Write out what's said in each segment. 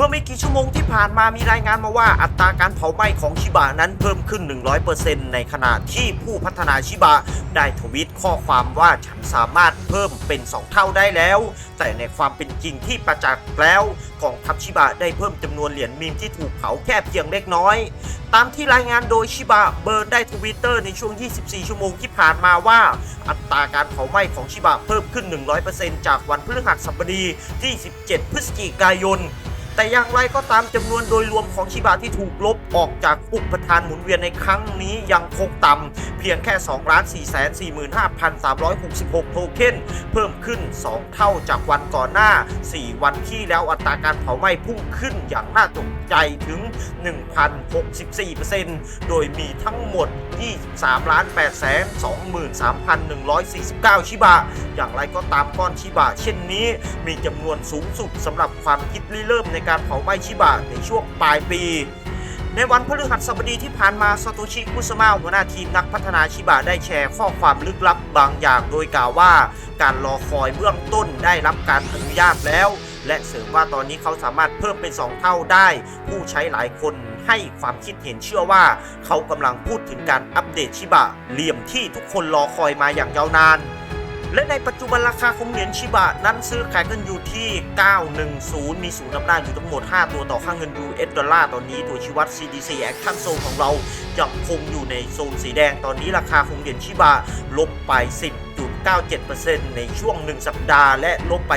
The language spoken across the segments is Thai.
มื่อไม่กี่ชั่วโมงที่ผ่านมามีรายงานมาว่าอัตราการเผาไหม้ของชิบะนั้นเพิ่มขึ้น 100%ในขณะที่ผู้พัฒนาชิบะได้ทวิตข้อความว่าฉันสามารถเพิ่มเป็น 2 เท่าได้แล้ว แต่ในความเป็นจริงที่ประจักษ์แล้วกองทัพชิบะได้เพิ่มจำนวนเหรียญมีมที่ถูกเผาแค่เพียงเล็กน้อย ตามที่รายงานโดยชิบะเบิร์นได้ทวิตเตอร์ในช่วง 24 ชั่วโมงที่ผ่านมาว่า อัตราการเผาไหม้ของชิบะเพิ่มขึ้น 100%จากวันพฤหัสบดีที่ 17 พฤศจิกายน แต่อย่างไรก็ตามจำนวนโดยรวมของชิบะที่ถูกลบออกจากอุปทานหมุนเวียนในครั้งนี้ยังคงต่ำเพียงแค่ 2 4 4 5 3 6 6 โทเค็นเพิ่มขึ้น 2 เท่าจากวันก่อนหน้า 4 วันที่แล้วอัตราการเผาไหม้พุ่งขึ้นอย่างน่าตกใจถึง 1,064%โดยมีทั้งหมด 23 8 23,149 ชิบะ อย่างไรก็ตามก้อนชิบะเช่นนี้ มีจำนวนสูงสุดสำหรับความคิดริเริ่มในการเผาไหม้ชิบะในช่วงปลายปีในวันพฤหัสบดีที่ผ่านมาซาโตชิคุสมาหัวหน้าทีมนักพัฒนาชิบะได้แชร์ข้อความลึกลับบางอย่างโดยกล่าวว่า การรอคอยเบื้องต้นได้รับการอนุญาตแล้ว และเสริมว่าตอนนี้เขาสามารถเพิ่มเป็น 2 เท่าได้ ผู้ใช้หลายคนให้ความคิดเห็นเชื่อว่า เขากำลังพูดถึงการอัปเดตชิบะเหลี่ยมที่ทุกคนรอคอยมาอย่างยาวนาน และในปัจจุบันราคาของเหรียญชิบะนั้นซื้อขายกันอยู่ที่ 910 มีศูนย์นำนาอยู่ทั้งหมด 5 ตัวต่อค่าเงิน US ดอลลาร์ตอนนี้ตัวชี้วัด CDC Action Zone ของเรายังคงอยู่ในโซนสีแดงตอนนี้ราคาของเหรียญชิบะลบไป 0.97%ในช่วง 1 สัปดาห์ และลบไป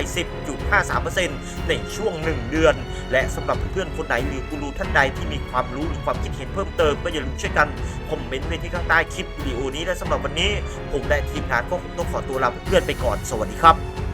10.53%ในช่วง 1 เดือน และสำหรับเพื่อนๆคนไหนหรือกูรูท่านใดที่มีความรู้หรือความคิดเห็นเพิ่มเติมก็อย่าลืมช่วยกันคอมเมนต์ไว้ที่ข้างใต้คลิปวิดีโอนี้และสำหรับวันนี้ ผมและทีมงานก็คงต้องขอตัวลาเพื่อนไปก่อนสวัสดีครับ